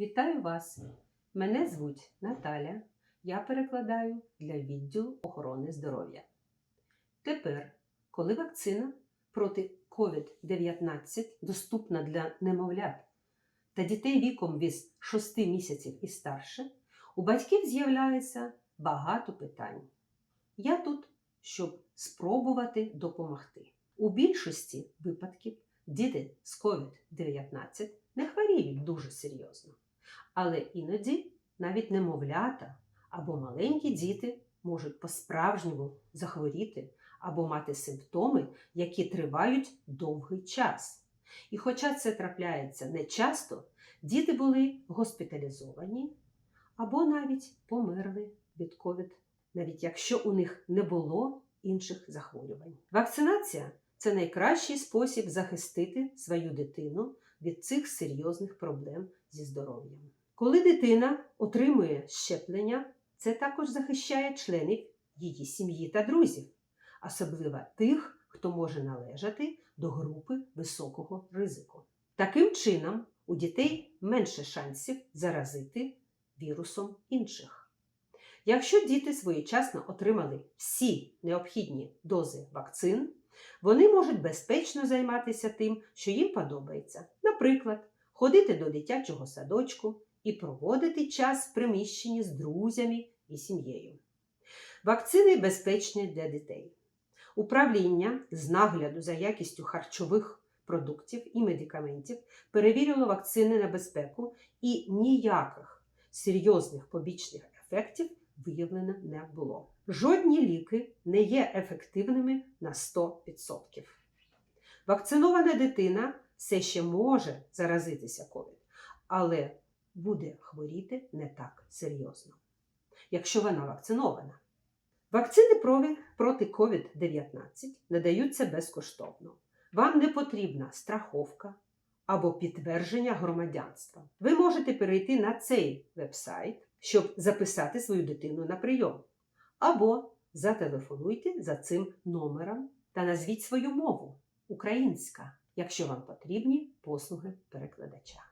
Вітаю вас! Мене звуть Наталя. Я перекладаю для відділу охорони здоров'я. Тепер, коли вакцина проти COVID-19 доступна для немовлят та дітей віком від 6 місяців і старше, у батьків з'являється багато питань. Я тут, щоб спробувати допомогти. У більшості випадків діти з COVID-19 не хворіють дуже серйозно. Але іноді навіть немовлята або маленькі діти можуть по-справжньому захворіти або мати симптоми, які тривають довгий час. І хоча це трапляється не часто, діти були госпіталізовані або навіть померли від COVID, навіть якщо у них не було інших захворювань. Вакцинація це найкращий спосіб захистити свою дитину від цих серйозних проблем зі здоров'ям. Коли дитина отримує щеплення, це також захищає членів її сім'ї та друзів, особливо тих, хто може належати до групи високого ризику. Таким чином, у дітей менше шансів заразити вірусом інших. Якщо діти своєчасно отримали всі необхідні дози вакцин, вони можуть безпечно займатися тим, що їм подобається, наприклад, ходити до дитячого садочку і проводити час в приміщенні з друзями і сім'єю. Вакцини безпечні для дітей. Управління з нагляду за якістю харчових продуктів і медикаментів перевірило вакцини на безпеку і ніяких серйозних побічних ефектів виявлено не було. Жодні ліки не є ефективними на 100%. Вакцинована дитина все ще може заразитися COVID, але буде хворіти не так серйозно, якщо вона вакцинована. Вакцини проти COVID-19 надаються безкоштовно. Вам не потрібна страховка або підтвердження громадянства. Ви можете перейти на цей вебсайт, щоб записати свою дитину на прийом. Або зателефонуйте за цим номером та назвіть свою мову українська, якщо вам потрібні послуги перекладача.